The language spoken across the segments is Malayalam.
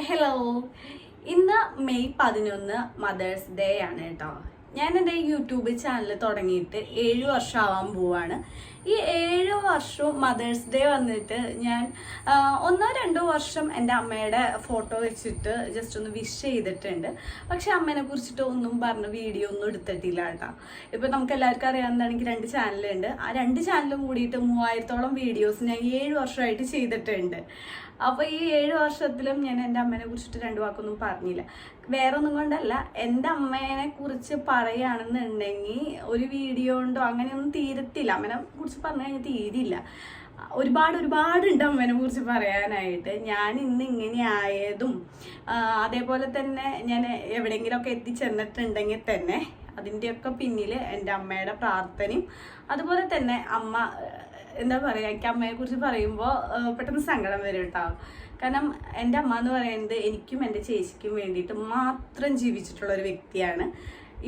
ഹലോ ഇന്ന് മെയ് പതിനൊന്ന് മദേഴ്സ് ഡേ ആണ് കേട്ടോ ഞാൻ എന്റെ യൂട്യൂബ് ചാനൽ തുടങ്ങിയിട്ട് ഏഴ് വർഷം ആവാൻ പോവാണ്. ഈ ഏഴ് വർഷവും മദേഴ്സ് ഡേ വന്നിട്ട് ഞാൻ ഒന്നോ രണ്ടോ വർഷം എന്റെ അമ്മയുടെ ഫോട്ടോ വെച്ചിട്ട് ജസ്റ്റ് ഒന്ന് വിഷ് ചെയ്തിട്ടുണ്ട്. പക്ഷെ അമ്മേനെ കുറിച്ചിട്ട് ഒന്നും പറഞ്ഞ് വീഡിയോ ഒന്നും എടുത്തിട്ടില്ല കേട്ടോ ഇപ്പം നമുക്ക് എല്ലാവർക്കും അറിയാവുന്നതാണെങ്കിൽ രണ്ട് ചാനലുണ്ട് ആ രണ്ട് ചാനലും കൂടിയിട്ട് മൂവായിരത്തോളം വീഡിയോസ് ഞാൻ ഏഴ് വർഷമായിട്ട് ചെയ്തിട്ടുണ്ട്. അപ്പോൾ ഈ ഏഴ് വർഷത്തിലും ഞാൻ എന്റെ അമ്മേനെ കുറിച്ചിട്ട് രണ്ട് വാക്കൊന്നും പറഞ്ഞില്ല. വേറെ ഒന്നും കൊണ്ടല്ല എന്റെ അമ്മേനെ കുറിച്ച് പറയുകയാണെന്നുണ്ടെങ്കിൽ ഒരു വീഡിയോ ഉണ്ടോ അങ്ങനെയൊന്നും തീരത്തില്ല. അമ്മേനെ കുറിച്ച് പറഞ്ഞു കഴിഞ്ഞാൽ തീരില്ല. ഒരുപാട് ഒരുപാട് ഉണ്ട് അമ്മേനെ കുറിച്ച് പറയാനായിട്ട്. ഞാൻ ഇന്ന് ഇങ്ങനെ ആയതും അതേപോലെ തന്നെ ഞാൻ എവിടെയെങ്കിലുമൊക്കെ എത്തിച്ചെന്നിട്ടുണ്ടെങ്കിൽ തന്നെ അതിന്റെയൊക്കെ പിന്നിൽ എന്റെ അമ്മയുടെ പ്രാർത്ഥനയും അതുപോലെ തന്നെ അമ്മ എന്താ പറയുക എനിക്ക് അമ്മയെ കുറിച്ച് പറയുമ്പോൾ പെട്ടെന്ന് സങ്കടം വരും കേട്ടോ. കാരണം എന്റെ അമ്മ എന്ന് പറയുന്നത് എനിക്കും എന്റെ ചേച്ചിക്കും വേണ്ടിയിട്ട് മാത്രം ജീവിച്ചിട്ടുള്ള ഒരു വ്യക്തിയാണ്.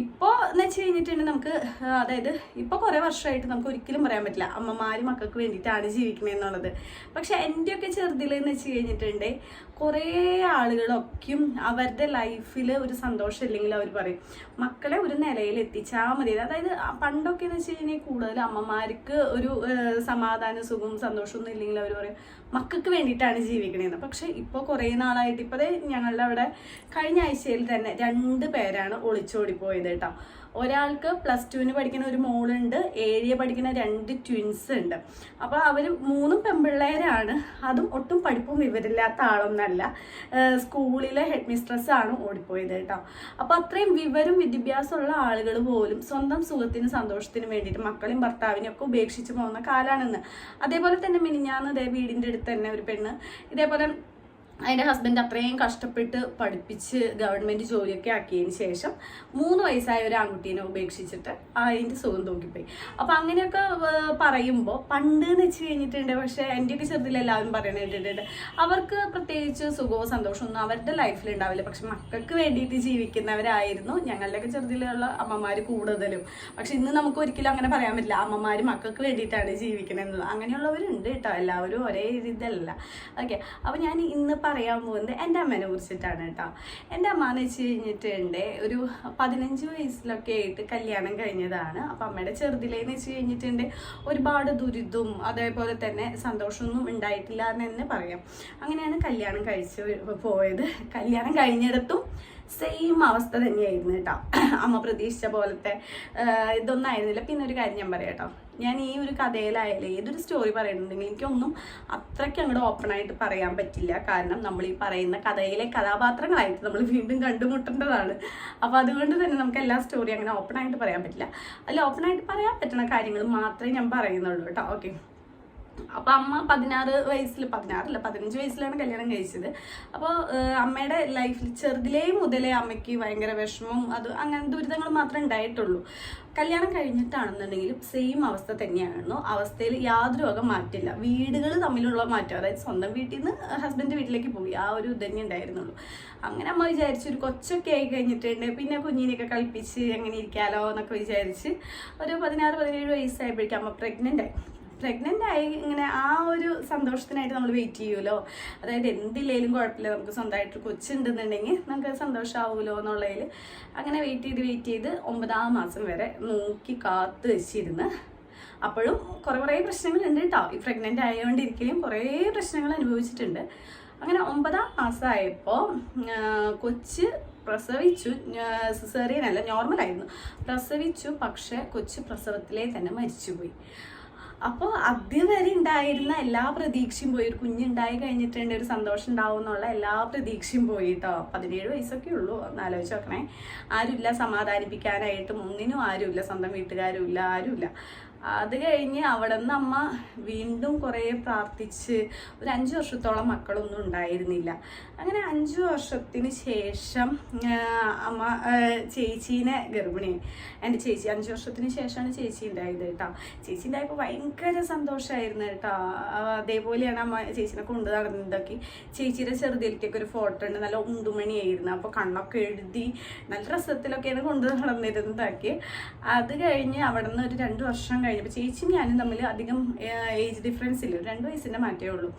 ഇപ്പോൾ എന്ന് വെച്ച് കഴിഞ്ഞിട്ടുണ്ടെങ്കിൽ നമുക്ക് അതായത് ഇപ്പോൾ കുറേ വർഷമായിട്ട് നമുക്ക് ഒരിക്കലും പറയാൻ പറ്റില്ല അമ്മമാരും മക്കൾക്ക് വേണ്ടിയിട്ടാണ് ജീവിക്കുന്നത് എന്നുള്ളത്. പക്ഷേ എന്റെയൊക്കെ ചെറുതിൽ എന്ന് വെച്ച് കഴിഞ്ഞിട്ടുണ്ടെങ്കിൽ കുറേ ആളുകളൊക്കെയും അവരുടെ ലൈഫിൽ ഒരു സന്തോഷം ഇല്ലെങ്കിൽ അവർ പറയും മക്കളെ ഒരു നിലയിൽ എത്തിച്ചാൽ മതി. അതായത് പണ്ടൊക്കെ എന്ന് വെച്ച് കഴിഞ്ഞാൽ കൂടുതൽ അമ്മമാർക്ക് ഒരു സമാധാന സുഖവും സന്തോഷമൊന്നും ഇല്ലെങ്കിൽ അവർ പറയും മക്കൾക്ക് വേണ്ടിയിട്ടാണ് ജീവിക്കണേന്ന്. പക്ഷേ ഇപ്പോൾ കുറേ നാളായിട്ട് ഇപ്പോൾ ഞങ്ങളുടെ അവിടെ കഴിഞ്ഞ ആഴ്ചയിൽ തന്നെ രണ്ട് പേരാണ് ഒളിച്ചോടിപ്പോയത് കേട്ടോ. ഒരാൾക്ക് പ്ലസ് ടുവിന് പഠിക്കുന്ന ഒരു മോളുണ്ട് ഏഴിയെ പഠിക്കുന്ന രണ്ട് ട്വിൻസ് ഉണ്ട്. അപ്പോൾ അവർ മൂന്നും പെൺപിള്ളേരാണ് അതും ഒട്ടും പഠിപ്പും വിവരമില്ലാത്ത ആളൊന്നല്ല. സ്കൂളിലെ ഹെഡ് മിസ്ട്രസ് ആണ് ഓടിപ്പോയത് കേട്ടോ. അപ്പോൾ അത്രയും വിവരം വിദ്യാഭ്യാസമുള്ള ആളുകൾ പോലും സ്വന്തം സുഖത്തിനും സന്തോഷത്തിനും വേണ്ടിയിട്ട് മക്കളെയും ഭർത്താവിനെയും ഒക്കെ ഉപേക്ഷിച്ച് പോകുന്ന കാലാണെന്ന്. അതേപോലെ തന്നെ മിനിഞ്ഞാന്ന് ഇതേ വീടിന്റെ അടുത്ത് തന്നെ ഒരു പെണ്ണ്. ഇതേപോലെ അതിന്റെ ഹസ്ബൻഡ് അത്രയും കഷ്ടപ്പെട്ട് പഠിപ്പിച്ച് ഗവൺമെന്റ് ജോലിയൊക്കെ ആക്കിയതിന് ശേഷം മൂന്ന് വയസ്സായ ഒരു ആൺകുട്ടീനെ ഉപേക്ഷിച്ചിട്ട് അതിന്റെ സുഖം തോക്കിപ്പോയി. അപ്പോൾ അങ്ങനെയൊക്കെ പറയുമ്പോൾ പണ്ട് എന്ന് വെച്ച് കഴിഞ്ഞിട്ടുണ്ട് പക്ഷേ എന്റെയൊക്കെ ചെറുതിൽ എല്ലാവരും പറയണേണ്ടിട്ടുണ്ട് അവർക്ക് പ്രത്യേകിച്ച് സുഖവും സന്തോഷവും ഒന്നും അവരുടെ ലൈഫിൽ ഉണ്ടാവില്ല. പക്ഷെ മക്കൾക്ക് വേണ്ടിയിട്ട് ജീവിക്കുന്നവരായിരുന്നു ഞങ്ങളുടെയൊക്കെ ചെറുതിലുള്ള അമ്മമാർ കൂടുതലും. പക്ഷെ ഇന്ന് നമുക്ക് ഒരിക്കലും അങ്ങനെ പറയാൻ പറ്റില്ല. അമ്മമാർ മക്കൾക്ക് വേണ്ടിയിട്ടാണ് ജീവിക്കുന്നത് അങ്ങനെയുള്ളവരുണ്ട് കേട്ടോ. എല്ലാവരും ഒരേ ഇതല്ല ഓക്കെ അപ്പോൾ ഞാൻ ഇന്ന് പറയാൻ പോകുന്നത് എന്റെ അമ്മേനെ കുറിച്ചിട്ടാണ് കേട്ടോ. എന്റെ അമ്മ എന്ന് വെച്ച് കഴിഞ്ഞിട്ടുണ്ട് ഒരു പതിനഞ്ച് വയസ്സിലൊക്കെ ആയിട്ട് കല്യാണം കഴിഞ്ഞതാണ്. അപ്പം അമ്മയുടെ ചെറുതിലേന്ന് വെച്ച് കഴിഞ്ഞിട്ടുണ്ട് ഒരുപാട് ദുരിതവും അതേപോലെ തന്നെ സന്തോഷമൊന്നും ഉണ്ടായിട്ടില്ല എന്ന് തന്നെ പറയാം. അങ്ങനെയാണ് കല്യാണം കഴിച്ച് പോയത്. കല്യാണം കഴിഞ്ഞിടത്തും സെയിം അവസ്ഥ തന്നെയായിരുന്നു കേട്ടോ. അമ്മ പ്രതീക്ഷിച്ച പോലത്തെ ഇതൊന്നും ആയിരുന്നില്ല പിന്നെ ഒരു കാര്യം ഞാൻ പറയാം കേട്ടോ. ഞാൻ ഈ ഒരു കഥയിലായാലും ഏതൊരു സ്റ്റോറി പറയുന്നുണ്ടെങ്കിൽ എനിക്കൊന്നും അത്രയ്ക്ക് അങ്ങോട്ട് ഓപ്പൺ ആയിട്ട് പറയാൻ പറ്റില്ല. കാരണം നമ്മൾ ഈ പറയുന്ന കഥയിലെ കഥാപാത്രങ്ങളായിട്ട് നമ്മൾ വീണ്ടും കണ്ടുമുട്ടേണ്ടതാണ്. അപ്പോൾ അതുകൊണ്ട് തന്നെ നമുക്ക് എല്ലാ സ്റ്റോറി അങ്ങനെ ഓപ്പൺ ആയിട്ട് പറയാൻ പറ്റില്ല. അല്ല ഓപ്പൺ ആയിട്ട് പറയാൻ പറ്റുന്ന കാര്യങ്ങൾ മാത്രമേ ഞാൻ പറയുന്നുള്ളൂ കേട്ടോ. ഓക്കെ അപ്പൊ അമ്മ പതിനാറ് വയസ്സിൽ പതിനാറില്ല പതിനഞ്ച് വയസ്സിലാണ് കല്യാണം കഴിച്ചത്. അപ്പോൾ അമ്മയുടെ ലൈഫിൽ ചെറുതിലേ മുതലേ അമ്മയ്ക്ക് ഭയങ്കര വിഷമവും അത് അങ്ങനെ ദുരിതങ്ങൾ മാത്രമേ ഉണ്ടായിട്ടുള്ളൂ. കല്യാണം കഴിഞ്ഞിട്ടാണെന്നുണ്ടെങ്കിലും സെയിം അവസ്ഥ തന്നെയായിരുന്നു. അവസ്ഥയിൽ യാതൊരു വക മാറ്റില്ല വീടുകൾ തമ്മിലുള്ള മാറ്റം അതായത് സ്വന്തം വീട്ടിൽ നിന്ന് ഹസ്ബൻഡ് വീട്ടിലേക്ക് പോയി ആ ഒരു ഇതന്നെ ഉണ്ടായിരുന്നുള്ളൂ. അങ്ങനെ അമ്മ വിചാരിച്ചു ഒരു കൊച്ചൊക്കെ ആയി കഴിഞ്ഞിട്ടുണ്ട്. പിന്നെ കുഞ്ഞിനെയൊക്കെ കളിപ്പിച്ച് എങ്ങനെ ഇരിക്കാലോ എന്നൊക്കെ വിചാരിച്ച് ഒരു പതിനാറ് പതിനേഴ് വയസ്സായപ്പോഴേക്കും അമ്മ പ്രഗ്നന്റ് ആയി. പ്രഗ്നന്റ് ആയി ഇങ്ങനെ ആ ഒരു സന്തോഷത്തിനായിട്ട് നമ്മൾ വെയിറ്റ് ചെയ്യുമല്ലോ അതായത് എന്തില്ലേലും കുഴപ്പമില്ല. നമുക്ക് സ്വന്തമായിട്ട് കൊച്ചുണ്ടെന്നുണ്ടെങ്കിൽ നമുക്ക് സന്തോഷമാവുമല്ലോ എന്നുള്ളതിൽ അങ്ങനെ വെയിറ്റ് ചെയ്ത് വെയിറ്റ് ചെയ്ത് ഒമ്പതാം മാസം വരെ നോക്കി കാത്ത് വെച്ചിരുന്ന്. അപ്പോഴും കുറേ കുറേ പ്രശ്നങ്ങളുണ്ട് കേട്ടോ ഈ പ്രഗ്നന്റ് ആയതുകൊണ്ടിരിക്കലും കുറേ പ്രശ്നങ്ങൾ അനുഭവിച്ചിട്ടുണ്ട്. അങ്ങനെ ഒമ്പതാം മാസമായപ്പോൾ കൊച്ച് പ്രസവിച്ചു. സിസേറിയൻ അല്ല നോർമലായിരുന്നു പ്രസവിച്ചു പക്ഷേ കൊച്ച് പ്രസവത്തിലേ തന്നെ മരിച്ചുപോയി. അപ്പോൾ അതുവരെ ഉണ്ടായിരുന്ന എല്ലാ പ്രതീക്ഷയും പോയി. ഒരു കുഞ്ഞുണ്ടായി കഴിഞ്ഞിട്ടുണ്ട് ഒരു സന്തോഷം ഉണ്ടാവും എന്നുള്ള എല്ലാ പ്രതീക്ഷയും പോയി കേട്ടോ പതിനേഴ് വയസ്സൊക്കെ ഉള്ളൂ. ഒന്ന് ആലോചിച്ച് നോക്കണേ. ആരുമില്ല സമാധാനിപ്പിക്കാനായിട്ടും. ഒന്നിനും ആരുമില്ല. സ്വന്തം വീട്ടുകാരുമില്ല ആരുമില്ല. അത് കഴിഞ്ഞ് അവിടെ നിന്ന് അമ്മ വീണ്ടും കുറേ പ്രാർത്ഥിച്ച് ഒരു അഞ്ച് വർഷത്തോളം മക്കളൊന്നും ഉണ്ടായിരുന്നില്ല. അങ്ങനെ അഞ്ച് വർഷത്തിന് ശേഷം അമ്മ ചേച്ചീനെ ഗർഭിണിയായി എന്റെ ചേച്ചി അഞ്ച് വർഷത്തിന് ശേഷമാണ് ചേച്ചി ഉണ്ടായത് കേട്ടോ. ചേച്ചി ഉണ്ടായപ്പോൾ ഭയങ്കര സന്തോഷമായിരുന്നു കേട്ടോ. അതേപോലെയാണ് അമ്മ ചേച്ചിനെ കൊണ്ടു നടന്നതൊക്കെ. ചേച്ചിയുടെ ചെറുതിലേക്കൊക്കെ ഒരു ഫോട്ടോ ഉണ്ട് നല്ല ഉണ്ടുമണിയായിരുന്നു അപ്പോൾ കണ്ണൊക്കെ എഴുതി നല്ല രസത്തിലൊക്കെയാണ് കൊണ്ട് നടന്നിരുന്നതൊക്കെ. അത് കഴിഞ്ഞ് അവിടെ നിന്ന് ഒരു രണ്ട് വർഷം കഴിഞ്ഞ് കഴിഞ്ഞപ്പോൾ ചേച്ചിയും ഞാനും തമ്മിൽ അധികം ഏജ് ഡിഫറൻസ് ഇല്ല. രണ്ട് വയസ്സിന്റെ മാറ്റേ ഉള്ളൂ.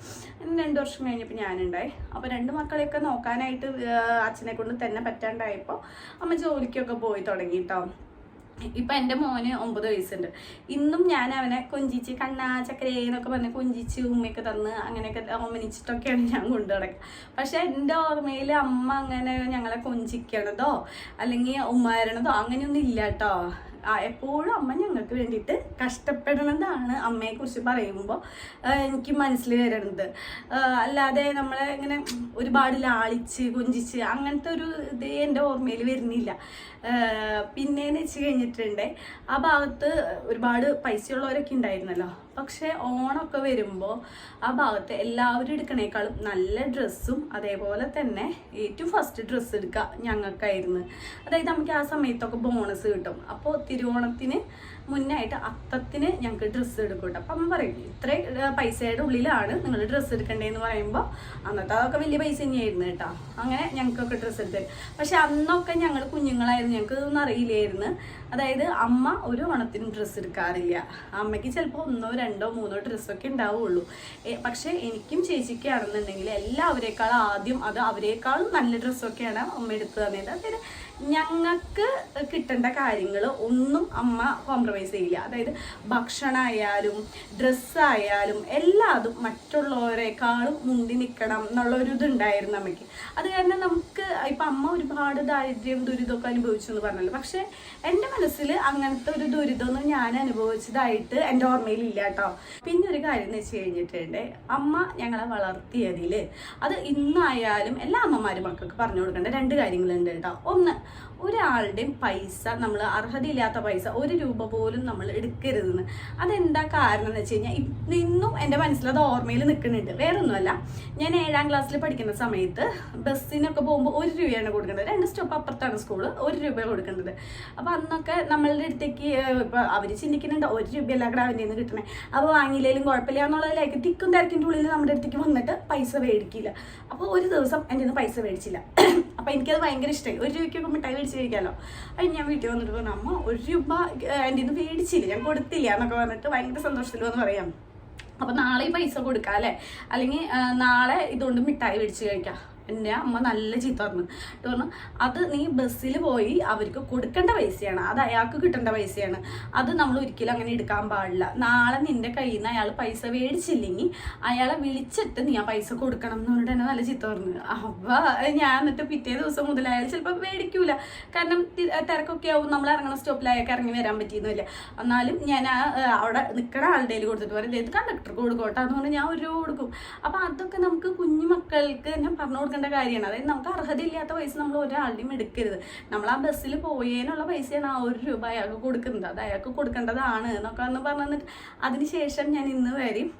രണ്ട് വർഷം കഴിഞ്ഞപ്പോൾ ഞാനുണ്ടായി. അപ്പോൾ രണ്ട് മക്കളെയൊക്കെ നോക്കാനായിട്ട് അച്ഛനെ കൊണ്ട് തന്നെ പറ്റാണ്ടായപ്പോൾ അമ്മ ജോലിക്കൊക്കെ പോയി തുടങ്ങി കേട്ടോ ഇപ്പൊ എന്റെ മോന് ഒമ്പത് വയസ്സുണ്ട്. ഇന്നും ഞാൻ അവനെ കൊഞ്ചിച്ച് കണ്ണാ ചക്കരേ എന്നൊക്കെ പറഞ്ഞ് കൊഞ്ചിച്ച് ഉമ്മയൊക്കെ തന്ന് അങ്ങനെയൊക്കെ ഓമനിച്ചിട്ടൊക്കെയാണ് ഞാൻ കൊണ്ടു നടക്കുക പക്ഷെ എന്റെ ഓർമ്മയിൽ അമ്മ അങ്ങനെ ഞങ്ങളെ കൊഞ്ചിക്കണതോ അല്ലെങ്കിൽ ഉമ്മാരണതോ അങ്ങനെയൊന്നും ഇല്ല കേട്ടോ എപ്പോഴും അമ്മ ഞങ്ങൾക്ക് വേണ്ടിയിട്ട് കഷ്ടപ്പെടുന്നതാണ് അമ്മയെക്കുറിച്ച് പറയുമ്പോൾ എനിക്ക് മനസ്സിൽ വരുന്നത് അല്ലാതെ നമ്മളെ ഇങ്ങനെ ഒരുപാട് ലാളിച്ച് കൊഞ്ചിച്ച് അങ്ങനത്തെ ഒരു ഇത് എന്റെ ഓർമ്മയിൽ വരുന്നില്ല. പിന്നെയെന്ന് വെച്ച് കഴിഞ്ഞിട്ടുണ്ട് ആ ഭാഗത്ത് ഒരുപാട് പൈസയുള്ളവരൊക്കെ ഉണ്ടായിരുന്നല്ലോ. പക്ഷേ ഓണമൊക്കെ വരുമ്പോൾ ആ ഭാഗത്ത് എല്ലാവരും എടുക്കണേക്കാളും നല്ല ഡ്രസ്സും അതേപോലെ തന്നെ ഏറ്റവും ഫസ്റ്റ് ഡ്രസ്സ് എടുക്കുക ഞങ്ങൾക്കായിരുന്നു. അതായത് നമുക്ക് ആ സമയത്തൊക്കെ ബോണസ് കിട്ടും. അപ്പോൾ തിരുവോണത്തിന് മുന്നായിട്ട് അത്തത്തിന് ഞങ്ങൾക്ക് ഡ്രസ്സ് എടുക്കും കേട്ടോ അപ്പം പറയും ഇത്ര പൈസയുടെ ഉള്ളിലാണ് നിങ്ങൾ ഡ്രസ്സ് എടുക്കണ്ടേന്ന് പറയുമ്പോൾ അന്നത്തെ അതൊക്കെ വലിയ പൈസ തന്നെയായിരുന്നു കേട്ടോ അങ്ങനെ ഞങ്ങൾക്കൊക്കെ ഡ്രസ്സ് എടുത്ത് പക്ഷെ അന്നൊക്കെ ഞങ്ങൾ കുഞ്ഞുങ്ങളായിരുന്നു ഞങ്ങൾക്ക് ഇതൊന്നും അറിയില്ലായിരുന്നു. അതായത് അമ്മ ഒരു ഓണത്തിനും ഡ്രസ്സ് എടുക്കാറില്ല. അമ്മയ്ക്ക് ചിലപ്പോൾ ഒന്നോ രണ്ടോ മൂന്നോ ഡ്രസ്സൊക്കെ ഉണ്ടാവുള്ളൂ. പക്ഷെ എനിക്കും ചേച്ചിക്കാണെന്നുണ്ടെങ്കിൽ എല്ലാവരേക്കാളും ആദ്യം അത് അവരെക്കാളും നല്ല ഡ്രസ്സൊക്കെയാണ് അമ്മ എടുത്തു തന്നത്. അതായത് ഞങ്ങൾക്ക് കിട്ടേണ്ട കാര്യങ്ങൾ ഒന്നും അമ്മ കോംപ്രമൈസ് ചെയ്യില്ല. അതായത് ഭക്ഷണമായാലും ഡ്രസ്സായാലും എല്ലാതും മറ്റുള്ളവരെക്കാളും മുന്തി നിൽക്കണം എന്നുള്ള ഒരു ഇതുണ്ടായിരുന്നു അമ്മയ്ക്ക്. അത് കാരണം നമുക്ക് ഇപ്പം അമ്മ ഒരുപാട് ദാരിദ്ര്യം ദുരിതമൊക്കെ അനുഭവിച്ചു എന്ന് പറഞ്ഞല്ലോ. പക്ഷേ എന്റെ മനസ്സിൽ അങ്ങനത്തെ ഒരു ദുരിതമൊന്നും ഞാൻ അനുഭവിച്ചതായിട്ട് എന്റെ ഓർമ്മയിലില്ല കേട്ടോ. പിന്നെ ഒരു കാര്യം എന്ന് വെച്ച് കഴിഞ്ഞിട്ടുണ്ട് അമ്മ ഞങ്ങളെ വളർത്തിയതിൽ അത് ഇന്നായാലും എല്ലാ അമ്മമാരും മക്കൾക്ക് പറഞ്ഞു കൊടുക്കേണ്ട രണ്ട് കാര്യങ്ങളുണ്ട് കേട്ടോ. ഒന്ന് ഒരാളുടെയും പൈസ നമ്മൾ അർഹതയില്ലാത്ത പൈസ ഒരു രൂപ പോലും നമ്മൾ എടുക്കരുതെന്ന്. അതെന്താ കാരണം എന്ന് വെച്ച് കഴിഞ്ഞാൽ ഇന്നും എന്റെ മനസ്സിൽ അത് ഓർമ്മയിൽ നിൽക്കുന്നുണ്ട്. വേറൊന്നുമല്ല ഞാൻ ഏഴാം ക്ലാസ്സിൽ പഠിക്കുന്ന സമയത്ത് ബസ്സിനൊക്കെ പോകുമ്പോൾ ഒരു രൂപയാണ് കൊടുക്കേണ്ടത്. രണ്ട് സ്റ്റോപ്പ് അപ്പുറത്താണ് സ്കൂൾ ഒരു രൂപ കൊടുക്കേണ്ടത്. അപ്പോൾ അന്നൊക്കെ നമ്മളുടെ അടുത്തേക്ക് ഇപ്പോൾ അവർ ചിന്തിക്കുന്നുണ്ട് ഒരു രൂപയല്ല കൂടെ അവന്റെ നിന്ന് കിട്ടണേ. അപ്പോൾ വാങ്ങിയില്ലെങ്കിലും കുഴപ്പമില്ല എന്നുള്ളതിലേക്ക് തിക്കും തിരക്കിന്റെ ഉള്ളിൽ നമ്മുടെ അടുത്തേക്ക് വന്നിട്ട് പൈസ മേടിക്കില്ല. അപ്പോൾ ഒരു ദിവസം എന്റെ നിന്ന് പൈസ മേടിച്ചില്ല. അപ്പോൾ എനിക്കത് ഭയങ്കര ഇഷ്ടമായി ഒരു രൂപയ്ക്കൊക്കെ മിഠായി മേടിച്ച് കഴിക്കാമല്ലോ അത് ഞാൻ വീട്ടിൽ വന്നിട്ട് പറഞ്ഞു അമ്മ ഒരു രൂപ എന്റെ ഇന്ന് മേടിച്ചില്ല. ഞാൻ കൊടുത്തില്ല എന്നൊക്കെ പറഞ്ഞിട്ട് ഭയങ്കര സന്തോഷത്തിൽ വന്ന് പറയാം. അപ്പം നാളെ ഈ പൈസ കൊടുക്കാം അല്ലേ? അല്ലെങ്കിൽ നാളെ ഇതുകൊണ്ട് മിഠായി മേടിച്ച് കഴിക്കാം. എന്റെ അമ്മ നല്ല ചീത്ത പറഞ്ഞു. എന്നിട്ട് പറഞ്ഞു അത് നീ ബസ്സിൽ പോയി അവർക്ക് കൊടുക്കേണ്ട പൈസയാണ്. അത് അയാൾക്ക് കിട്ടേണ്ട പൈസയാണ്. അത് നമ്മൾ ഒരിക്കലും അങ്ങനെ എടുക്കാൻ പാടില്ല. നാളെ നിന്റെ കയ്യിൽ നിന്ന് അയാൾ പൈസ മേടിച്ചില്ലെങ്കിൽ അയാളെ വിളിച്ചിട്ട് നീ ആ പൈസ കൊടുക്കണം എന്ന് പറഞ്ഞിട്ട് എന്നെ നല്ല ചീത്ത പറഞ്ഞു. അപ്പോൾ ഞാൻ എന്നിട്ട് പിറ്റേ ദിവസം മുതൽ അയാൾ ചിലപ്പോൾ മേടിക്കൂല. കാരണം തിരക്കൊക്കെ ആവും. നമ്മൾ ഇറങ്ങണ സ്റ്റോപ്പിൽ അയാൾക്ക് ഇറങ്ങി വരാൻ പറ്റിയെന്നില്ല എന്നാലും ഞാൻ ആ, അവിടെ നിൽക്കണ ആളുടെ കയ്യിൽ കൊടുത്തിട്ട് പറയും ഇത് കണ്ടക്ടർക്ക് കൊടുക്കോട്ടെ എന്ന് പറഞ്ഞാൽ ഞാൻ ഒരു കൊടുക്കും. അപ്പോൾ അതൊക്കെ നമുക്ക് കുഞ്ഞു മക്കൾക്ക് ഞാൻ പറഞ്ഞു കൊടുക്കേണ്ട കാര്യമാണ്. അതായത് നമുക്ക് അർഹതയില്ലാത്ത പൈസ നമ്മൾ ഒരാളുടെയും എടുക്കരുത്. നമ്മൾ ആ ബസ്സിൽ പോയേനുള്ള പൈസയാണ് ആ ഒരു രൂപ അയാൾക്ക് കൊടുക്കുന്നത്. അത് അയാൾക്ക് കൊടുക്കേണ്ടതാണ് എന്നൊക്കെ എന്ന് പറഞ്ഞു തന്നിട്ട് അതിനുശേഷം ഞാൻ ഇന്ന് വരെയും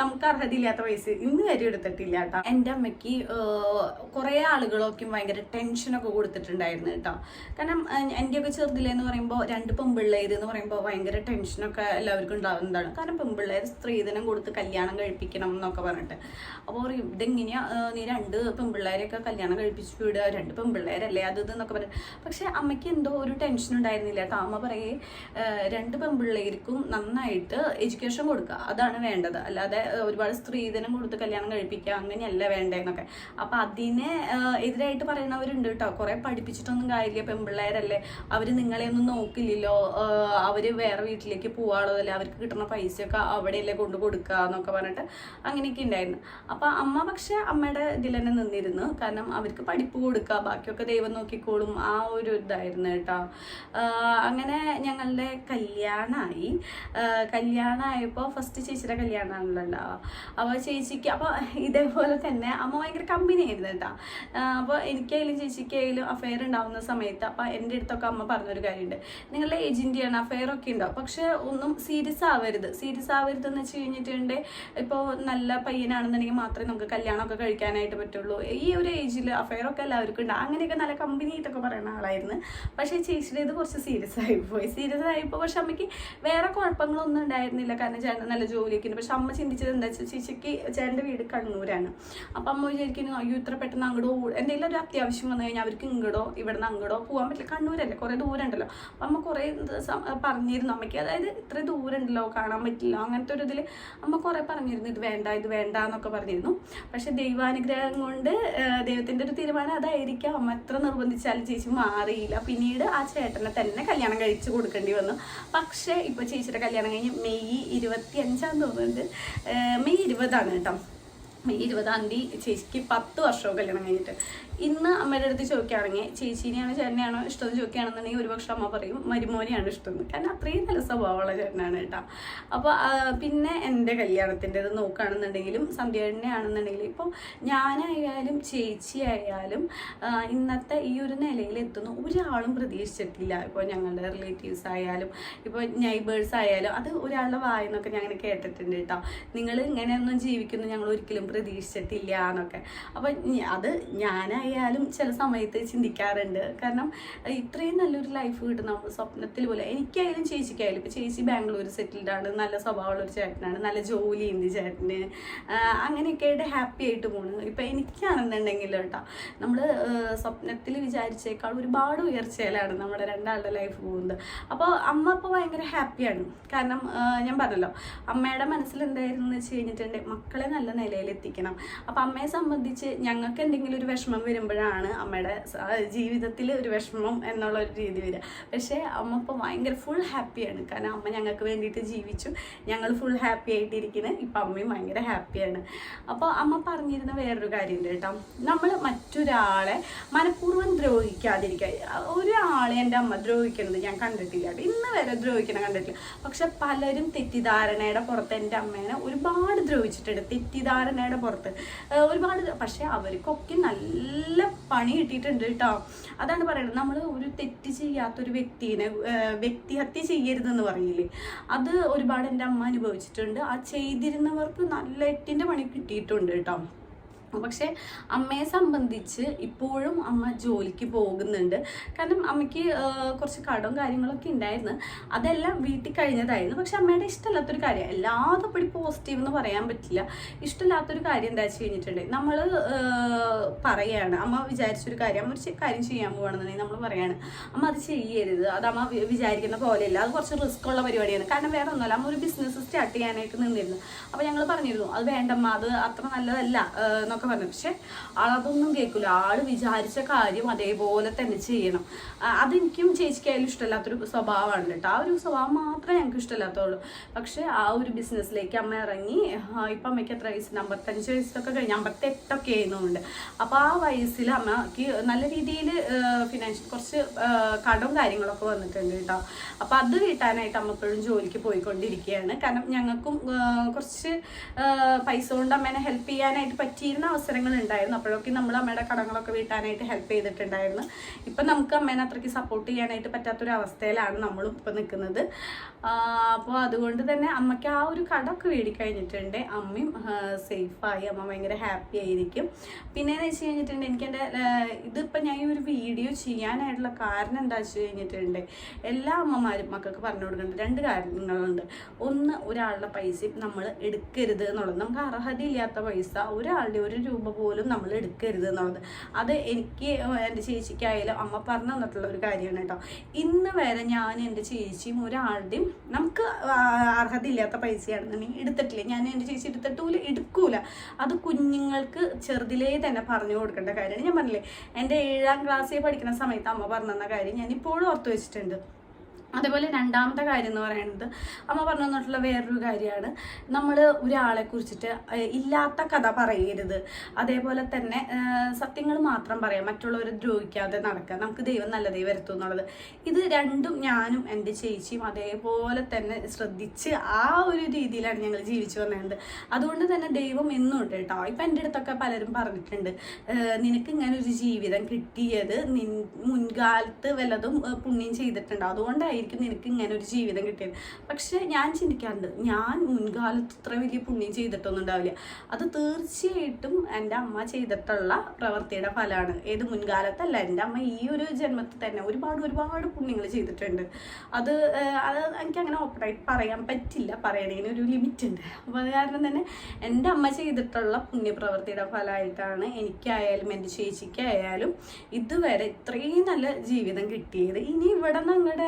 നമുക്ക് അർഹതയില്ലാത്ത പൈസ. ഇന്ന് വരെ എടുത്തിട്ടില്ല കേട്ടോ. എന്റെ അമ്മയ്ക്ക് കുറേ ആളുകളൊക്കെ ഭയങ്കര ടെൻഷനൊക്കെ കൊടുത്തിട്ടുണ്ടായിരുന്നു കേട്ടോ. കാരണം എന്റെയൊക്കെ ചെറുതിലെന്ന് പറയുമ്പോൾ രണ്ട് പെമ്പിള്ളേര് എന്ന് പറയുമ്പോൾ ഭയങ്കര ടെൻഷനൊക്കെ എല്ലാവർക്കും ഉണ്ടാകുന്നതാണ് കാരണം പെമ്പിള്ളേർ സ്ത്രീധനം കൊടുത്ത് കല്യാണം കഴിപ്പിക്കണം എന്നൊക്കെ പറഞ്ഞിട്ട്. അപ്പോൾ ഇതെങ്ങനെയാ? നീ രണ്ട് പെമ്പിള്ളേരെയൊക്കെ കല്യാണം കഴിപ്പിച്ച് വിടുക രണ്ട് പെമ്പിള്ളേരല്ലേ അത് ഇതെന്നൊക്കെ പറഞ്ഞു പക്ഷെ അമ്മയ്ക്ക് എന്തോ ഒരു ടെൻഷൻ ഉണ്ടായിരുന്നില്ല കേട്ടോ. അമ്മ പറയേ രണ്ട് പെമ്പിള്ളേർക്കും നന്നായിട്ട് എഡ്യൂക്കേഷൻ കൊടുക്കുക. അതാണ് വേണ്ടത്. അല്ലാതെ ഒരുപാട് സ്ത്രീധനം കൊടുത്ത് കല്യാണം കഴിപ്പിക്കുക അങ്ങനെയല്ല വേണ്ടതെന്നൊക്കെ അപ്പൊ അതിനെ എതിരായിട്ട് പറയുന്നവരുണ്ട് കേട്ടോ കുറെ പഠിപ്പിച്ചിട്ടൊന്നും കാര്യമില്ല. പെൺപിള്ളേരല്ലേ അവർ നിങ്ങളെ ഒന്നും നോക്കില്ലല്ലോ. അവർ വേറെ വീട്ടിലേക്ക് പോവാണതല്ലേ അവർക്ക് കിട്ടുന്ന പൈസയൊക്കെ അവിടെയല്ലേ കൊണ്ട് കൊടുക്കുക എന്നൊക്കെ പറഞ്ഞിട്ട് അങ്ങനെയൊക്കെ ഉണ്ടായിരുന്നു അപ്പൊ അമ്മ പക്ഷെ അമ്മയുടെ ഇതിൽ തന്നെ നിന്നിരുന്നു. കാരണം അവർക്ക് പഠിപ്പ് കൊടുക്കുക ബാക്കിയൊക്കെ ദൈവം നോക്കിക്കോളും. ആ ഒരു ഇതായിരുന്നു കേട്ടോ അങ്ങനെ ഞങ്ങളുടെ കല്യാണമായി കല്യാണമായപ്പോൾ ഫസ്റ്റ് ചേച്ചിയുടെ കല്യാണമാണല്ലോ ഉണ്ടാവുക അപ്പോൾ ചേച്ചിക്ക് അപ്പോൾ ഇതേപോലെ തന്നെ അമ്മ ഭയങ്കര കമ്പനി ആയിരുന്നു കേട്ടോ അപ്പോൾ എനിക്കായാലും ചേച്ചിക്കായാലും അഫെയർ ഉണ്ടാവുന്ന സമയത്ത് അപ്പോൾ എന്റെ അടുത്തൊക്കെ അമ്മ പറഞ്ഞൊരു കാര്യമുണ്ട്. നിങ്ങളുടെ ഏജന്റിയാണ് അഫെയർ ഒക്കെ ഉണ്ടാവും. പക്ഷേ ഒന്നും സീരിയസ് ആവരുത്. സീരിയസ് ആവരുത് എന്ന് വെച്ച് കഴിഞ്ഞിട്ടുണ്ട് ഇപ്പോൾ നല്ല പയ്യനാണെന്നുണ്ടെങ്കിൽ മാത്രമേ നമുക്ക് കല്യാണമൊക്കെ കഴിക്കാനായിട്ട് പറ്റുള്ളൂ. ഈ ഒരു ഏജിൽ അഫെയറൊക്കെ എല്ലാവർക്കും ഉണ്ട് അങ്ങനെയൊക്കെ നല്ല കമ്പനി ആയിട്ടൊക്കെ പറയുന്ന ആളായിരുന്നു. പക്ഷേ ചേച്ചിയുടെ ഇത് കുറച്ച് സീരിയസ് ആയിപ്പോയി. സീരിയസ് ആയിപ്പോൾ പക്ഷെ അമ്മയ്ക്ക് വേറെ കുഴപ്പങ്ങളൊന്നും ഉണ്ടായിരുന്നില്ല. കാരണം ചേട്ടൻ നല്ല ജോലിയൊക്കെ ഉണ്ട് പക്ഷെ അമ്മ ചിന്തിച്ചത് എന്താ വെച്ചാൽ ചേച്ചിക്ക് ചേട്ടന്റെ വീട് കണ്ണൂരാണ്. അപ്പം അമ്മ വിചാരിക്കുന്നു അയ്യോ ഇത്ര പെട്ടെന്ന് അങ്ങോട്ടോ എന്തെങ്കിലും ഒരു അത്യാവശ്യം വന്നു കഴിഞ്ഞാൽ അവർക്ക് ഇങ്ങോട്ടോ ഇവിടെ നിന്ന് അങ്ങോട്ടോ പോകാൻ പറ്റില്ല. കണ്ണൂരല്ലേ കുറേ ദൂരം ഉണ്ടല്ലോ അപ്പം അമ്മ കുറേ പറഞ്ഞിരുന്നു അമ്മയ്ക്ക്. അതായത് ഇത്ര ദൂരം ഉണ്ടല്ലോ കാണാൻ പറ്റില്ല അങ്ങനത്തെ ഒരു ഇതിൽ അമ്മ കുറേ പറഞ്ഞിരുന്നു ഇത് വേണ്ട ഇത് വേണ്ട എന്നൊക്കെ പറഞ്ഞിരുന്നു. പക്ഷെ ദൈവാനുഗ്രഹം കൊണ്ട് ദൈവത്തിന്റെ ഒരു തീരുമാനം അതായിരിക്കാം. അമ്മ എത്ര നിർബന്ധിച്ചാലും ചേച്ചി മാറിയില്ല. പിന്നീട് ആ ചേട്ടനെ തന്നെ കല്യാണം കഴിച്ചു കൊടുക്കേണ്ടി വന്നു. പക്ഷേ ഇപ്പോൾ ചേച്ചിയുടെ കല്യാണം കഴിഞ്ഞ് മെയ് ഇരുപത്തി അഞ്ചാം തോന്നുന്നുണ്ട് മെയ് ഇരുപതാണ് കേട്ടോ. മെയ് ഇരുപതാം തീയതി ചേച്ചിക്ക് പത്ത് വർഷമോ കല്യാണം കഴിഞ്ഞിട്ട്. ഇന്ന് അമ്മയുടെ അടുത്ത് ചോദിക്കുകയാണെങ്കിൽ ചേച്ചീനെയാണോ ചേട്ടനെയാണോ ഇഷ്ടം? എന്ന് ചോദിക്കുകയാണെന്നുണ്ടെങ്കിൽ ഒരുപക്ഷെ അമ്മ പറയും മരുമോനെയാണ് ഇഷ്ടം കാരണം അത്രയും നല്ല സ്വഭാവമുള്ള ചേട്ടനാണ് കേട്ടോ. അപ്പോൾ പിന്നെ എന്റെ കല്യാണത്തിന്റെത് നോക്കുകയാണെന്നുണ്ടെങ്കിലും സന്ധ്യേടനെ ആണെന്നുണ്ടെങ്കിലും ഇപ്പോൾ ഞാനായാലും ചേച്ചി ആയാലും ഇന്നത്തെ ഈ ഒരു നിലയിൽ എത്തുന്ന ഒരാളും പ്രതീക്ഷിച്ചിട്ടില്ല. ഇപ്പോൾ ഞങ്ങളുടെ റിലേറ്റീവ്സ് ആയാലും ഇപ്പോൾ നൈബേഴ്സ് ആയാലും അത് ഒരാളുടെ വായെന്നൊക്കെ ഞാൻ അങ്ങനെ കേട്ടിട്ടുണ്ട് കേട്ടോ. നിങ്ങൾ ഇങ്ങനെയൊന്നും ജീവിക്കുന്നു ഞങ്ങൾ ഒരിക്കലും പ്രതീക്ഷിച്ചിട്ടില്ല എന്നൊക്കെ. അപ്പോൾ അത് അത് ഞാനായാലും ചില സമയത്ത് ചിന്തിക്കാറുണ്ട്. കാരണം ഇത്രയും നല്ലൊരു ലൈഫ് കിട്ടുന്ന നമ്മൾ സ്വപ്നത്തിൽ പോലെ എനിക്കായാലും ചേച്ചിക്കായാലും ഇപ്പോൾ ചേച്ചി ബാംഗ്ലൂർ സെറ്റിൽഡ് ആണ് നല്ല സ്വഭാവമുള്ള ഒരു ചേട്ടനാണ് നല്ല ജോലി ഉണ്ട് ചേട്ടന്. അങ്ങനെയൊക്കെ ആയിട്ട് ഹാപ്പി ആയിട്ട് പോണു. ഇപ്പം എനിക്കാണെന്നുണ്ടെങ്കിൽ കേട്ടോ നമ്മൾ സ്വപ്നത്തിൽ വിചാരിച്ചേക്കാൾ ഒരുപാട് ഉയർച്ചയിലാണ് നമ്മുടെ രണ്ടാളുടെ ലൈഫ് പോകുന്നത്. അപ്പോൾ അമ്മ ഇപ്പോൾ ഭയങ്കര ഹാപ്പിയാണ് കാരണം ഞാൻ പറഞ്ഞല്ലോ അമ്മയുടെ മനസ്സിൽ എന്തായിരുന്നു എന്ന് വെച്ച് കഴിഞ്ഞിട്ടുണ്ടെങ്കിൽ മക്കളെ നല്ല നിലയിലെത്തിക്കണം. അപ്പം അമ്മയെ സംബന്ധിച്ച് ഞങ്ങൾക്ക് എന്തെങ്കിലും ഒരു വിഷമം വരുമ്പോഴാണ് അമ്മയുടെ ജീവിതത്തിൽ ഒരു വിഷമം എന്നുള്ള ഒരു രീതി വരിക. പക്ഷേ അമ്മ ഇപ്പോൾ ഭയങ്കര ഫുൾ ഹാപ്പിയാണ് കാരണം അമ്മ ഞങ്ങൾക്ക് വേണ്ടിയിട്ട് ജീവിച്ചു. ഞങ്ങൾ ഫുൾ ഹാപ്പി ആയിട്ടിരിക്കുന്നത് ഇപ്പം അമ്മയും ഭയങ്കര ഹാപ്പിയാണ് അപ്പോൾ അമ്മ പറഞ്ഞിരുന്ന വേറൊരു കാര്യമുണ്ട് കേട്ടോ. നമ്മൾ മറ്റൊരാളെ മനഃപൂർവം ദ്രോഹിക്കാതിരിക്കുക. ഒരാളെ എന്റെ അമ്മ ദ്രോഹിക്കുന്നത് ഞാൻ കണ്ടിട്ടില്ല ഇന്ന് വരെ ദ്രോഹിക്കണം കണ്ടിട്ടില്ല. പക്ഷെ പലരും തെറ്റിദ്ധാരണയുടെ പുറത്ത് എന്റെ അമ്മേനെ ഒരുപാട് ദ്രോഹിച്ചിട്ടുണ്ട്. തെറ്റിദ്ധാരണയുടെ പുറത്ത്. ഒരുപാട് പക്ഷെ അവർക്കൊക്കെ നല്ല പണി കിട്ടിയിട്ടുണ്ട് കേട്ടോ അതാണ് പറയുന്നത് നമ്മൾ ഒരു തെറ്റ് ചെയ്യാത്തൊരു വ്യക്തിനെ വ്യക്തിഹത്യ ചെയ്യരുതെന്ന് പറയില്ലേ? അത് ഒരുപാട് എന്റെ അമ്മ അനുഭവിച്ചിട്ടുണ്ട്. ആ ചെയ്തിരുന്നവർക്ക് നല്ല എട്ടിന്റെ പണി കിട്ടിയിട്ടുണ്ട് കേട്ടോ പക്ഷേ അമ്മയെ സംബന്ധിച്ച് ഇപ്പോഴും അമ്മ ജോലിക്ക് പോകുന്നുണ്ട്. കാരണം അമ്മയ്ക്ക് കുറച്ച് കടവും കാര്യങ്ങളൊക്കെ ഉണ്ടായിരുന്നു. അതെല്ലാം വീട്ടിൽ കഴിഞ്ഞതായിരുന്നു. പക്ഷെ അമ്മയുടെ ഇഷ്ടമില്ലാത്തൊരു കാര്യം. എല്ലാതും ഇപ്പോഴും പോസിറ്റീവ് എന്ന് പറയാൻ പറ്റില്ല. ഇഷ്ടമില്ലാത്തൊരു കാര്യം എന്താ വെച്ച് കഴിഞ്ഞിട്ടുണ്ടെങ്കിൽ നമ്മൾ പറയാണ്. അമ്മ വിചാരിച്ചൊരു കാര്യം അമ്മ ഒരു കാര്യം ചെയ്യാൻ പോകണമെന്നുണ്ടെങ്കിൽ നമ്മൾ പറയാണ്. അമ്മ അത് ചെയ്യരുത്. അത് അമ്മ വിചാരിക്കുന്ന പോലെയല്ല. അത് കുറച്ച് റിസ്ക് ഉള്ള പരിപാടിയാണ്. കാരണം വേറെ ഒന്നുമല്ല. അമ്മ ഒരു ബിസിനസ് സ്റ്റാർട്ട് ചെയ്യാനായിട്ട് നിന്നിരുന്നു. അപ്പോൾ ഞങ്ങൾ പറഞ്ഞിരുന്നു അത് വേണ്ടമ്മ. അത് അത്ര നല്ലതല്ല. ആഹ് എന്നൊക്കെ പറഞ്ഞു. പക്ഷെ അതൊന്നും കേൾക്കില്ല ആൾ വിചാരിച്ച കാര്യം അതേപോലെ തന്നെ ചെയ്യണം. അതെനിക്കും ചേച്ചിക്കായാലും ഇഷ്ടമില്ലാത്തൊരു സ്വഭാവമാണ് കേട്ടോ. ആ ഒരു സ്വഭാവം മാത്രമേ ഞങ്ങൾക്ക് ഇഷ്ടമില്ലാത്തുള്ളൂ. പക്ഷെ ആ ഒരു ബിസിനസ്സിലേക്ക് അമ്മ ഇറങ്ങി ഇപ്പം അമ്മയ്ക്ക് എത്ര വയസ്സ്? അമ്പത്തഞ്ച് വയസ്സൊക്കെ കഴിഞ്ഞ് അമ്പത്തെട്ടൊക്കെ ആയിരുന്നുണ്ട് അപ്പോൾ ആ വയസ്സിൽ അമ്മയ്ക്ക് നല്ല രീതിയിൽ ഫിനാൻഷ്യൽ കുറച്ച് കടവും കാര്യങ്ങളൊക്കെ വന്നിട്ടുണ്ട് കേട്ടോ. അപ്പോൾ അത് വീട്ടാനായിട്ട് അമ്മ ഇപ്പോഴും ജോലിക്ക് പോയിക്കൊണ്ടിരിക്കുകയാണ്. കാരണം ഞങ്ങൾക്കും കുറച്ച് പൈസ കൊണ്ട് അമ്മേനെ ഹെൽപ്പ് ചെയ്യാനായിട്ട് പറ്റിയിരുന്ന അവസരങ്ങൾ ഉണ്ടായിരുന്നു അപ്പോഴൊക്കെ നമ്മൾ അമ്മയുടെ കടങ്ങളൊക്കെ വീട്ടാനായിട്ട് ഹെൽപ്പ് ചെയ്തിട്ടുണ്ടായിരുന്നു. ഇപ്പം നമുക്ക് അമ്മേനെ അത്രയ്ക്ക് സപ്പോർട്ട് ചെയ്യാനായിട്ട് പറ്റാത്തൊരു അവസ്ഥയിലാണ് നമ്മളും ഇപ്പം നിൽക്കുന്നത്. അപ്പോൾ അതുകൊണ്ട് തന്നെ അമ്മയ്ക്ക് ആ ഒരു കടമൊക്കെ വേടിക്കഴിഞ്ഞിട്ടുണ്ട്. അമ്മയും സേഫായി അമ്മ ഭയങ്കര ഹാപ്പി ആയിരിക്കും. പിന്നെയെന്ന് വെച്ച് കഴിഞ്ഞിട്ടുണ്ട് എനിക്ക് എന്റെ ഇതിപ്പോൾ ഞാൻ ഈ ഒരു വീഡിയോ ചെയ്യാനായിട്ടുള്ള കാരണം എന്താ വെച്ച് കഴിഞ്ഞിട്ടുണ്ട്? എല്ലാ അമ്മമാരും മക്കൾക്ക് പറഞ്ഞു കൊടുക്കുന്നുണ്ട് രണ്ട് കാര്യങ്ങളുണ്ട്. ഒന്ന് ഒരാളുടെ പൈസ നമ്മൾ എടുക്കരുത് എന്നുള്ളത്. നമുക്ക് അർഹതയില്ലാത്ത പൈസ ഒരാളുടെ ഒരു രൂപ പോലും നമ്മൾ എടുക്കരുത് എന്നുള്ളത്. അത് എനിക്ക് എന്റെ ചേച്ചിക്കായാലും അമ്മ പറഞ്ഞു തന്നിട്ടുള്ള ഒരു കാര്യമാണ് കേട്ടോ. ഇന്ന് വരെ ഞാൻ എന്റെ ചേച്ചിയും ഒരാളുടെയും നമുക്ക് അർഹത ഇല്ലാത്ത പൈസയാണെന്നുണ്ടെങ്കിൽ എടുത്തിട്ടില്ല? ഞാൻ എന്റെ ചേച്ചി എടുത്തിട്ടുമില്ല എടുക്കൂല. അത് കുഞ്ഞുങ്ങൾക്ക് ചെറുതിലേ തന്നെ പറഞ്ഞു കൊടുക്കേണ്ട കാര്യമാണ്. ഞാൻ പറഞ്ഞില്ലേ എന്റെ ഏഴാം ക്ലാസ്സിൽ പഠിക്കുന്ന സമയത്ത് അമ്മ പറഞ്ഞു തന്ന കാര്യം ഞാൻ ഇപ്പോഴും ഓർത്തു വെച്ചിട്ടുണ്ട്. അതേപോലെ രണ്ടാമത്തെ കാര്യം എന്ന് പറയുന്നത് അമ്മ പറഞ്ഞു തന്നിട്ടുള്ള വേറൊരു കാര്യമാണ്. നമ്മൾ ഒരാളെ കുറിച്ചിട്ട് ഇല്ലാത്ത കഥ പറയരുത്. അതേപോലെ തന്നെ സത്യങ്ങൾ മാത്രം പറയാം. മറ്റുള്ളവരെ ദ്രോഹിക്കാതെ നടക്കുക. നമുക്ക് ദൈവം നല്ലതേ വരുത്തു എന്നുള്ളത്. ഇത് രണ്ടും ഞാനും എന്റെ ചേച്ചിയും അതേപോലെ തന്നെ ശ്രദ്ധിച്ച് ആ ഒരു രീതിയിലാണ് ഞങ്ങൾ ജീവിച്ചു വന്നിട്ടുണ്ട് അതുകൊണ്ട് തന്നെ ദൈവം എന്നും ഉണ്ട് കേട്ടോ. ഇപ്പം എന്റെ അടുത്തൊക്കെ പലരും പറഞ്ഞിട്ടുണ്ട് നിനക്ക് ഇങ്ങനെ ഒരു ജീവിതം കിട്ടിയത് നിൻ മുൻകാലത്ത് വല്ലതും പുണ്യം ചെയ്തിട്ടുണ്ടോ? അതുകൊണ്ടായിരിക്കും ആയിരിക്കും നിനക്ക് ഇങ്ങനെ ഒരു ജീവിതം കിട്ടിയത്. പക്ഷെ ഞാൻ ചിന്തിക്കാറുണ്ട് ഞാൻ മുൻകാലത്ത് ഇത്ര വലിയ പുണ്യം ചെയ്തിട്ടൊന്നും ഉണ്ടാവില്ല. അത് തീർച്ചയായിട്ടും എന്റെ അമ്മ ചെയ്തിട്ടുള്ള പ്രവൃത്തിയുടെ ഫലമാണ്. ഏത് മുൻകാലത്തല്ല എന്റെ അമ്മ ഈ ഒരു ജന്മത്തിൽ തന്നെ ഒരുപാട് ഒരുപാട് പുണ്യങ്ങൾ ചെയ്തിട്ടുണ്ട്. അത് അത് എനിക്ക് അങ്ങനെ ഓപ്പണായിട്ട് പറയാൻ പറ്റില്ല പറയണതിന് ഒരു ലിമിറ്റ് ഉണ്ട്. അപ്പോൾ അത് കാരണം തന്നെ എന്റെ അമ്മ ചെയ്തിട്ടുള്ള പുണ്യപ്രവൃത്തിയുടെ ഫലമായിട്ടാണ് എനിക്കായാലും എന്റെ ചേച്ചിക്കായാലും ഇതുവരെ ഇത്രയും നല്ല ജീവിതം കിട്ടിയത്. ഇനി ഇവിടെ നിന്ന് അങ്ങോട്ട്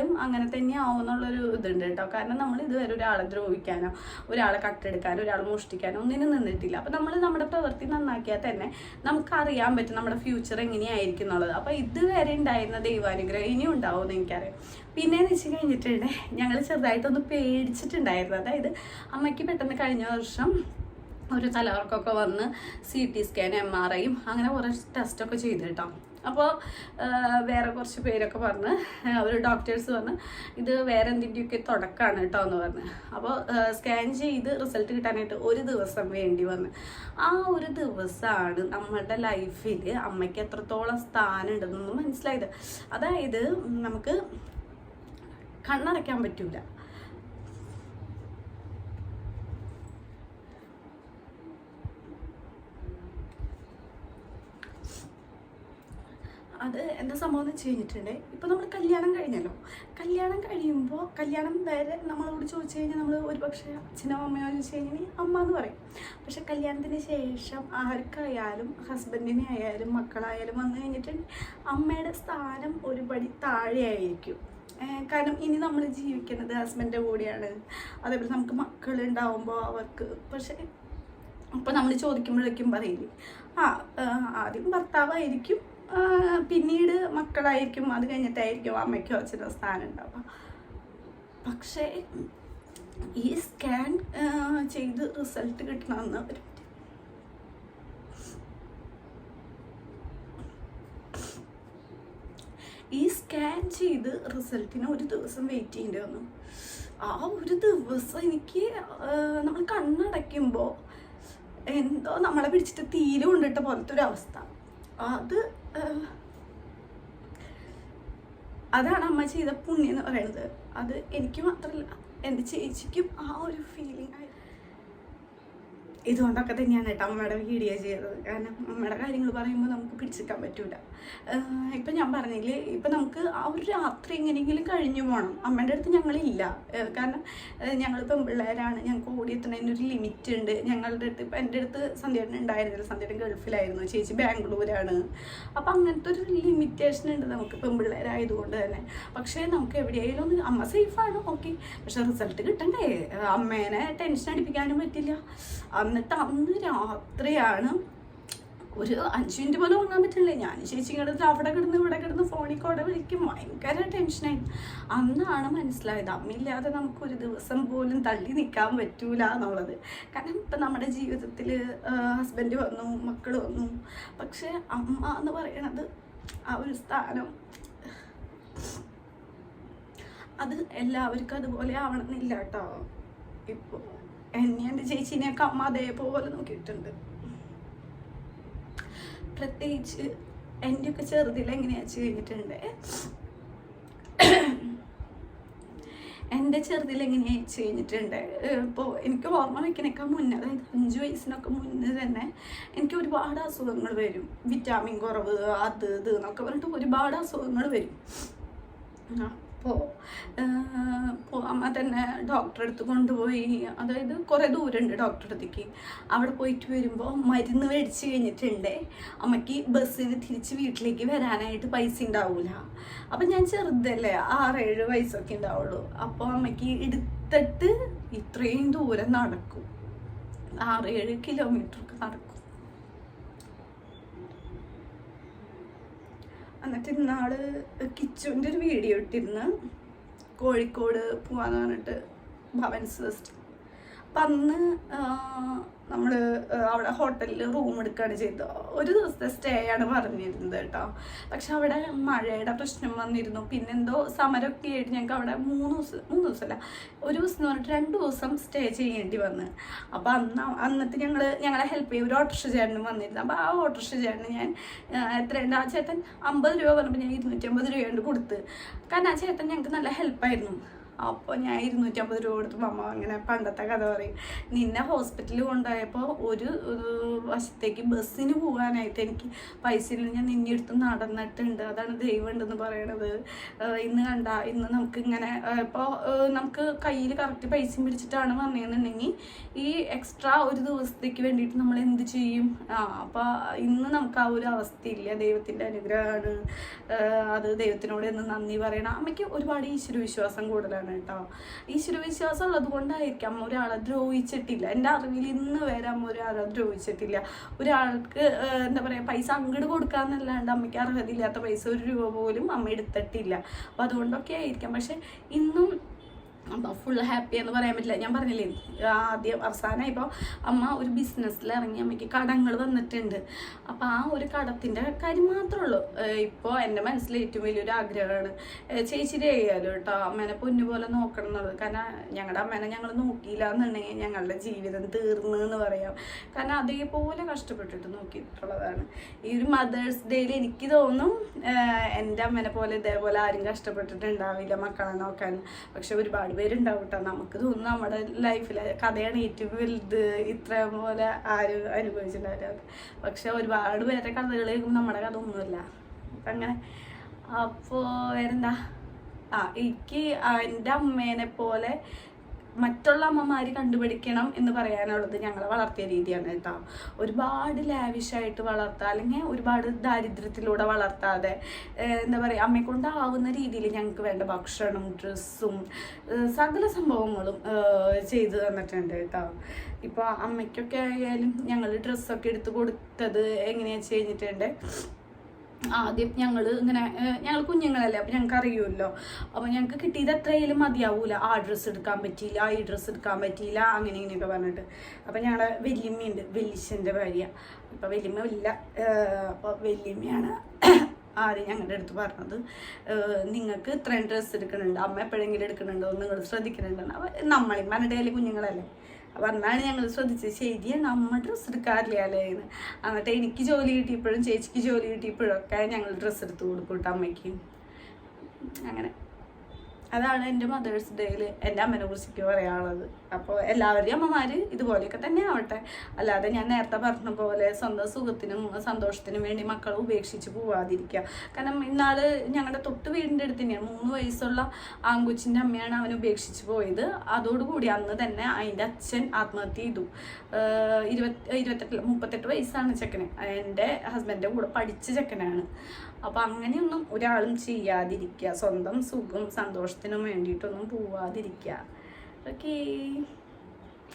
ആയാലും അങ്ങനെ തന്നെ ആവുമെന്നുള്ളൊരു ഇതുണ്ട് കേട്ടോ. കാരണം നമ്മൾ ഇതുവരെ ഒരാളെ ദ്രോഹിക്കാനോ ഒരാളെ കട്ടെടുക്കാനോ ഒരാളെ മോഷ്ടിക്കാനോ ഒന്നിനും നിന്നിട്ടില്ല. അപ്പം നമ്മൾ നമ്മുടെ പ്രവൃത്തി നന്നാക്കിയാൽ തന്നെ നമുക്ക് അറിയാൻ പറ്റും നമ്മുടെ ഫ്യൂച്ചർ എങ്ങനെയായിരിക്കും എന്നുള്ളത്. അപ്പോൾ ഇതുവരെ ഉണ്ടായിരുന്ന ദൈവാനുഗ്രഹം ഇനിയും ഉണ്ടാവുമെന്ന് എനിക്കറിയാം. പിന്നെയെന്ന് വെച്ച് കഴിഞ്ഞിട്ടുണ്ട് ഞങ്ങൾ ചെറുതായിട്ടൊന്ന് പേടിച്ചിട്ടുണ്ടായിരുന്നു. അതായത് അമ്മയ്ക്ക് പെട്ടെന്ന് കഴിഞ്ഞ വർഷം ഒരു തലവർക്കൊക്കെ വന്ന് C T scan M R ഐയും അങ്ങനെ കുറേ ടെസ്റ്റൊക്കെ ചെയ്ത് കേട്ടോ. അപ്പോൾ വേറെ കുറച്ച് പേരൊക്കെ പറഞ്ഞ്. അവർ ഡോക്ടേഴ്സ് പറഞ്ഞ് ഇത് വേറെ എന്തിന്റെയൊക്കെ തുടക്കമാണ് കേട്ടോ എന്ന് പറഞ്ഞ്. അപ്പോൾ സ്കാൻ ചെയ്ത് റിസൾട്ട് കിട്ടാനായിട്ട് ഒരു ദിവസം വേണ്ടി വന്ന്. ആ ഒരു ദിവസമാണ് നമ്മളുടെ ലൈഫിൽ അമ്മയ്ക്ക് എത്രത്തോളം സ്ഥാനം ഉണ്ടെന്നൊന്നും മനസ്സിലായത്. അതായത് നമുക്ക് കണ്ണടയ്ക്കാൻ പറ്റൂല. അത് എന്താ സംഭവം എന്ന് വെച്ച് കഴിഞ്ഞിട്ടുണ്ടെങ്കിൽ ഇപ്പൊ നമ്മൾ കല്യാണം കഴിഞ്ഞല്ലോ. കല്യാണം കഴിയുമ്പോൾ കല്യാണം വരെ നമ്മളോട് ചോദിച്ചു കഴിഞ്ഞാൽ നമ്മൾ ഒരു പക്ഷേ അച്ഛനോ അമ്മയോ ചോദിച്ചു കഴിഞ്ഞാൽ അമ്മ എന്ന് പറയും. പക്ഷെ കല്യാണത്തിന് ശേഷം ആർക്കായാലും ഹസ്ബൻഡിനെ ആയാലും മക്കളായാലും വന്നു കഴിഞ്ഞിട്ടുണ്ടെങ്കിൽ അമ്മയുടെ സ്ഥാനം ഒരുപടി താഴെയായിരിക്കും. കാരണം ഇനി നമ്മൾ ജീവിക്കുന്നത് ഹസ്ബൻഡിന്റെ കൂടെയാണ്. അതേപോലെ നമുക്ക് മക്കളുണ്ടാവുമ്പോൾ അവർക്ക് പക്ഷേ അപ്പോൾ നമ്മൾ ചോദിക്കുമ്പോഴേക്കും പറയില്ലേ ആ ആദ്യം ഭർത്താവായിരിക്കും പിന്നീട് മക്കളായിരിക്കും അത് കഴിഞ്ഞിട്ടായിരിക്കും അമ്മയ്ക്കോ അച്ഛനോ സ്ഥാനം ഉണ്ടാവുക. പക്ഷേ ഈ സ്കാൻ ചെയ്ത് റിസൾട്ട് കിട്ടണമെന്ന് ഒരു ഈ സ്കാൻ ചെയ്ത് റിസൾട്ടിന് ഒരു ദിവസം വെയിറ്റ് ചെയ്യേണ്ടി വന്നു. ആ ഒരു ദിവസം എനിക്ക് നമ്മൾ കണ്ണടയ്ക്കുമ്പോൾ എന്തോ നമ്മളെ പിടിച്ചിട്ട് തീരെ കൊണ്ടിട്ട പോലത്തെ ഒരു അവസ്ഥ. അത് അതാണ് അമ്മ ചെയ്ത പുണ്യം എന്ന് പറയുന്നത്. അത് എനിക്ക് മാത്രമല്ല എന്റെ ചേച്ചിക്കും ആ ഒരു ആയി ഇതുകൊണ്ടൊക്കെ തന്നെയാണ് കേട്ടോ അമ്മയുടെ വീഡിയോ ചെയ്തത്. കാരണം അമ്മയുടെ കാര്യങ്ങൾ പറയുമ്പോൾ നമുക്ക് പിടിച്ചിരിക്കാൻ പറ്റൂല. ഇപ്പം ഞാൻ പറഞ്ഞില്ലേ ഇപ്പം നമുക്ക് ആ ഒരു രാത്രി എങ്ങനെയെങ്കിലും കഴിഞ്ഞു പോകണം അമ്മേന്റെ അടുത്ത് ഞങ്ങളില്ല. കാരണം ഞങ്ങൾ പെൺപിള്ളേരാണ് ഞങ്ങൾക്ക് ഓടിയെത്തുന്നതിന് ഒരു ലിമിറ്റ് ഉണ്ട് ഞങ്ങളുടെ അടുത്ത് ഇപ്പം എന്റെ അടുത്ത് സന്ധ്യേട്ടൻ ഉണ്ടായിരുന്നില്ല. സന്ധ്യേട്ടൻ ഗൾഫിലായിരുന്നു. ചേച്ചി ബാംഗ്ലൂരാണ്. അപ്പം അങ്ങനത്തെ ഒരു ലിമിറ്റേഷൻ ഉണ്ട് നമുക്ക് പെൺപിള്ളേരായതുകൊണ്ട് തന്നെ. പക്ഷേ നമുക്ക് എവിടെയെങ്കിലും ഒന്ന് അമ്മ സേഫാണ് ഓക്കെ പക്ഷെ റിസൾട്ട് കിട്ടണ്ടേ? അമ്മേനെ ടെൻഷൻ അടിപ്പിക്കാനും പറ്റില്ല. എന്നിട്ട് അന്ന് രാത്രിയാണ് ഒരു അഞ്ച് മിനിറ്റ് പോലും ഉറങ്ങാൻ പറ്റില്ലേ. ഞാൻ ചേച്ചി കിടന്ന് അവിടെ കിടന്ന് ഇവിടെ കിടന്ന് ഫോണിൽ കൂടെ വിളിക്കും. ഭയങ്കര ടെൻഷനായി അന്നാണ് മനസ്സിലായത് അമ്മയില്ലാതെ നമുക്കൊരു ദിവസം പോലും തള്ളി നിൽക്കാൻ പറ്റൂല എന്നുള്ളത്. കാരണം ഇപ്പം നമ്മുടെ ജീവിതത്തിൽ ഹസ്ബൻഡ് വന്നു മക്കൾ വന്നു. പക്ഷേ അമ്മ എന്ന് പറയണത് ആ ഒരു സ്ഥാനം അത് എല്ലാവർക്കും അതുപോലെ ആവണമെന്നില്ല കേട്ടോ. ഇപ്പോൾ എന്നെ എന്റെ ചേച്ചീനെയൊക്കെ അമ്മ അതേപോലെ നോക്കിയിട്ടുണ്ട്. പ്രത്യേകിച്ച് എന്റെയൊക്കെ ചെറുതിൽ എങ്ങനെയാ വെച്ച് കഴിഞ്ഞിട്ടുണ്ട്? എന്റെ ചെറുതിൽ എങ്ങനെയാ വെച്ച് കഴിഞ്ഞിട്ടുണ്ട്? ഇപ്പോൾ എനിക്ക് ഓർമ്മ വയ്ക്കണേക്കാൾ മുന്നേ അതായത് അഞ്ച് വയസ്സിനൊക്കെ മുന്നേ തന്നെ എനിക്ക് ഒരുപാട് അസുഖങ്ങൾ വരും. വിറ്റാമിൻ കുറവ് അത് ഇത് എന്നൊക്കെ പറഞ്ഞിട്ട് ഒരുപാട് അസുഖങ്ങൾ വരും. അപ്പോൾ അമ്മ തന്നെ ഡോക്ടറെ അടുത്ത് കൊണ്ടുപോയി. അതായത് കുറേ ദൂരമുണ്ട് ഡോക്ടറെ അടുത്തേക്ക്. അവിടെ പോയിട്ട് വരുമ്പോൾ മരുന്ന് മേടിച്ച് കഴിഞ്ഞിട്ടുണ്ട്. അമ്മയ്ക്ക് ബസ്സിന് തിരിച്ച് വീട്ടിലേക്ക് വരാനായിട്ട് പൈസ ഉണ്ടാവില്ല അപ്പം ഞാൻ ചെറുതല്ലേ ആറേഴ് വയസ്സൊക്കെ ഉണ്ടാവുള്ളൂ അപ്പോൾ അമ്മയ്ക്ക് എടുത്തിട്ട് ഇത്രയും ദൂരം നടക്കും. ആറേഴ് കിലോമീറ്റർ നടക്കും. എന്നിട്ട് ഇന്നാൾ കിച്ചുവിന്റെ ഒരു വീഡിയോ ഇട്ടിരുന്ന്. കോഴിക്കോട് പോവാന്ന് പറഞ്ഞിട്ട് ഭവൻസ് ഫസ്റ്റ് അപ്പം അന്ന് നമ്മൾ അവിടെ ഹോട്ടലിൽ റൂം എടുക്കുകയാണ് ചെയ്തത്. ഒരു ദിവസത്തെ സ്റ്റേ ആണ് പറഞ്ഞിരുന്നത് കേട്ടോ. പക്ഷെ അവിടെ മഴയുടെ പ്രശ്നം വന്നിരുന്നു. പിന്നെന്തോ സമരമൊക്കെ ആയിട്ട് ഞങ്ങൾക്ക് അവിടെ മൂന്ന് ദിവസം മൂന്ന് ദിവസമല്ല ഒരു ദിവസം എന്ന് പറഞ്ഞിട്ട് രണ്ട് ദിവസം സ്റ്റേ ചെയ്യേണ്ടി വന്ന്. അപ്പോൾ അന്ന് അന്നത്തെ ഞങ്ങൾ ഞങ്ങളെ ഹെൽപ്പ് ചെയ്യും ഒരു ഓട്ടോറിക്ഷ ചേട്ടനും വന്നിരുന്നു. അപ്പോൾ ആ ഓട്ടോറിക്ഷ ചേട്ടന് ഞാൻ എത്രയുണ്ട്? ആ ചേട്ടൻ അമ്പത് രൂപ പറഞ്ഞപ്പോൾ ഞാൻ ഇരുന്നൂറ്റമ്പത് രൂപ കൊണ്ട് കൊടുത്ത്. കാരണം ആ ചേട്ടൻ ഞങ്ങൾക്ക് നല്ല ഹെൽപ്പായിരുന്നു അപ്പോൾ ഞാൻ ഇരുന്നൂറ്റമ്പത് രൂപ കൊടുത്തു അമ്മ അങ്ങനെ പണ്ടത്തെ കഥ പറയും. നിന്നെ ഹോസ്പിറ്റലിൽ കൊണ്ടുപോയപ്പോൾ ഒരു വശത്തേക്ക് ബസ്സിന് പോകാനായിട്ട് എനിക്ക് പൈസ ഇല്ല ഞാൻ നിന്നെ എടുത്ത് നടന്നിട്ടുണ്ട്. അതാണ് ദൈവം ഉണ്ടെന്ന് പറയണത് ഇന്ന് കണ്ട ഇന്ന് നമുക്ക് ഇങ്ങനെ ഇപ്പോൾ നമുക്ക് കയ്യിൽ കറക്റ്റ് പൈസ പിടിച്ചിട്ടാണ് വന്നതെന്നുണ്ടെങ്കിൽ ഈ എക്സ്ട്രാ ഒരു ദിവസത്തേക്ക് വേണ്ടിയിട്ട് നമ്മൾ എന്ത് ചെയ്യും? ആ അപ്പോൾ ഇന്ന് നമുക്ക് ആ ഒരു അവസ്ഥയില്ല. ദൈവത്തിന്റെ അനുഗ്രഹമാണ്. അത് ദൈവത്തിനോട് എന്ന് നന്ദി പറയണം. അമ്മയ്ക്ക് ഒരുപാട് ഈശ്വര വിശ്വാസം കൂടുതലാണ്. കേട്ടോ. ഈശ്വര വിശ്വാസം ഉള്ളത് കൊണ്ടായിരിക്കാം ഒരാളെ ദ്രോഹിച്ചിട്ടില്ല. എന്റെ അറിവിൽ ഇന്ന് വരെ അമ്മ ഒരാളെ ദ്രോഹിച്ചിട്ടില്ല. ഒരാൾക്ക് എന്താ പറയുക പൈസ അങ്ങോട്ട് കൊടുക്കാന്നല്ലാണ്ട് അമ്മയ്ക്ക് അർഹതയില്ലാത്ത പൈസ ഒരു രൂപ പോലും അമ്മ എടുത്തിട്ടില്ല. അപ്പോൾ അതുകൊണ്ടൊക്കെ ആയിരിക്കാം. പക്ഷെ ഇന്നും അപ്പോൾ ഫുൾ ഹാപ്പി എന്ന് പറയാൻ പറ്റില്ല. ഞാൻ പറഞ്ഞില്ലേ ആദ്യം അവസാനം ഇപ്പോൾ അമ്മ ഒരു ബിസിനസ്സിൽ ഇറങ്ങി അമ്മയ്ക്ക് കടങ്ങൾ വന്നിട്ടുണ്ട്. അപ്പോൾ ആ ഒരു കടത്തിന്റെ കാര്യം മാത്രമേ ഉള്ളൂ. ഇപ്പോൾ എന്റെ മനസ്സിൽ ഏറ്റവും വലിയൊരു ആഗ്രഹമാണ്. ചേച്ചിയുടെ ചെയ്യാലോ കേട്ടോ അമ്മേനെ പൊന്നു പോലെ നോക്കണം എന്നുള്ളത്. കാരണം ഞങ്ങളുടെ അമ്മേനെ ഞങ്ങൾ നോക്കിയില്ല എന്നുണ്ടെങ്കിൽ ഞങ്ങളുടെ ജീവിതം തീർന്നു എന്ന് പറയാം. കാരണം അതേപോലെ കഷ്ടപ്പെട്ടിട്ട് നോക്കിയിട്ടുള്ളതാണ് ഈ ഒരു മദേഴ്സ് ഡേയിൽ എനിക്ക് തോന്നും എന്റെ അമ്മേനെ പോലെ ഇതേപോലെ ആരും കഷ്ടപ്പെട്ടിട്ടുണ്ടാവില്ല മക്കളെ നോക്കാൻ. പക്ഷെ ഒരുപാട് പേരുണ്ടാവും കേട്ടോ നമുക്ക് തോന്നുന്നു നമ്മുടെ ലൈഫിലെ കഥയാണ് ഏറ്റവും വലുത് ഇത്ര പോലെ ആരും അനുഭവിച്ചിട്ടുണ്ടാവില്ല പക്ഷെ ഒരുപാട് പേരുടെ കഥകൾ കേൾക്കുമ്പോൾ നമ്മുടെ കഥ ഒന്നുമില്ല. അങ്ങനെ. അപ്പോൾ വേറെന്താ? ആ എനിക്ക് എന്റെ അമ്മേനെ പോലെ മറ്റുള്ള അമ്മമാർ കണ്ടുപിടിക്കണം എന്ന് പറയാനുള്ളത് ഞങ്ങൾ വളർത്തിയ രീതിയാണ് കേട്ടോ. ഒരുപാട് ലാവിഷായിട്ട് വളർത്തുക അല്ലെങ്കിൽ ഒരുപാട് ദാരിദ്ര്യത്തിലൂടെ വളർത്താതെ എന്താ പറയുക അമ്മയെ കൊണ്ടാവുന്ന രീതിയിൽ ഞങ്ങൾക്ക് വേണ്ട ഭക്ഷണം ഡ്രസ്സും സകല സംഭവങ്ങളും ചെയ്തു തന്നിട്ടുണ്ട് കേട്ടോ. ഇപ്പോൾ അമ്മയ്ക്കൊക്കെ ആയാലും ഞങ്ങൾ ഡ്രസ്സൊക്കെ എടുത്ത് കൊടുത്തത് എങ്ങനെയാണെന്ന് വെച്ച് കഴിഞ്ഞിട്ടുണ്ട് ആദ്യം ഞങ്ങൾ ഇങ്ങനെ ഞങ്ങൾ കുഞ്ഞുങ്ങളല്ലേ അപ്പം ഞങ്ങൾക്ക് അറിയുമല്ലോ. അപ്പോൾ ഞങ്ങൾക്ക് കിട്ടിയത് എത്രയായാലും മതിയാവൂല. ആ ഡ്രസ്സ് എടുക്കാൻ പറ്റിയില്ല ഈ ഡ്രസ്സ് എടുക്കാൻ പറ്റിയില്ല അങ്ങനെ ഇങ്ങനെയൊക്കെ പറഞ്ഞിട്ട്. അപ്പം ഞങ്ങളുടെ വല്യമ്മയുണ്ട് വല്യച്ഛന്റെ ഭാര്യ. അപ്പം വല്യമ്മ ഇല്ല അപ്പോൾ വല്യമ്മയാണ് ആദ്യം ഞങ്ങളുടെ അടുത്ത് പറഞ്ഞത് നിങ്ങൾക്ക് ഇത്രയും ഡ്രസ്സ് എടുക്കുന്നുണ്ട് അമ്മ എപ്പോഴെങ്കിലും എടുക്കുന്നുണ്ടോ നിങ്ങൾ ശ്രദ്ധിക്കുന്നുണ്ടോ അപ്പം പറഞ്ഞിട്ട് കുഞ്ഞുങ്ങളല്ലേ. അപ്പം അന്നാണ് ഞങ്ങൾ ശ്രദ്ധിച്ചത്. ശരിയാണ് നമ്മൾ ഡ്രസ്സ് എടുക്കാറില്ലേ എന്ന്. എന്നിട്ട് എനിക്ക് ജോലി കിട്ടിയപ്പോഴും ചേച്ചിക്ക് ജോലി കിട്ടിയപ്പോഴും ഒക്കെ ഞങ്ങൾ ഡ്രസ്സ് എടുത്ത് കൊടുക്കും കേട്ടോ അമ്മയ്ക്ക്. അങ്ങനെ. അതാണ് എന്റെ മദേഴ്സ് ഡേയിൽ എന്റെ അമ്മനെ കുറിച്ചൊക്കെ പറയാനുള്ളത്. അപ്പോൾ എല്ലാവരുടെയും അമ്മമാർ ഇതുപോലെയൊക്കെ തന്നെ ആവട്ടെ. അല്ലാതെ ഞാൻ നേരത്തെ പറഞ്ഞ പോലെ സ്വന്തം സുഖത്തിനും സന്തോഷത്തിനും വേണ്ടി മക്കളെ ഉപേക്ഷിച്ച് പോവാതിരിക്കുക. കാരണം ഇന്നാൾ ഞങ്ങളുടെ തൊട്ട് വീടിന്റെ അടുത്ത് തന്നെയാണ്. മൂന്ന് വയസ്സുള്ള ആങ്കുച്ചിന്റെ അമ്മയാണ് അവൻ ഉപേക്ഷിച്ച് പോയത്. അതോടുകൂടി അന്ന് തന്നെ അതിന്റെ അച്ഛൻ ആത്മഹത്യ ചെയ്തു. ഇരുപത്തി ഇരുപത്തെട്ട് മുപ്പത്തെട്ട് വയസ്സാണ് ചെക്കന്. എന്റെ ഹസ്ബൻഡിന്റെ കൂടെ പഠിച്ച ചെക്കനാണ്. അപ്പോൾ അങ്ങനെയൊന്നും ഒരാളും ചെയ്യാതിരിക്കുക. സ്വന്തം സുഖം സന്തോഷത്തിനും വേണ്ടിയിട്ടൊന്നും പോവാതിരിക്കുക. ഓക്കേ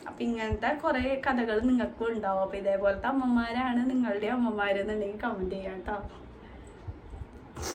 അപ്പം ഇങ്ങനത്തെ കുറേ കഥകൾ നിങ്ങൾക്കും ഉണ്ടാവും. അപ്പോൾ ഇതേപോലത്തെ അമ്മമാരാണ് നിങ്ങളുടെ അമ്മമാരെന്നുണ്ടെങ്കിൽ കമന്റ് ചെയ്യാം കേട്ടോ.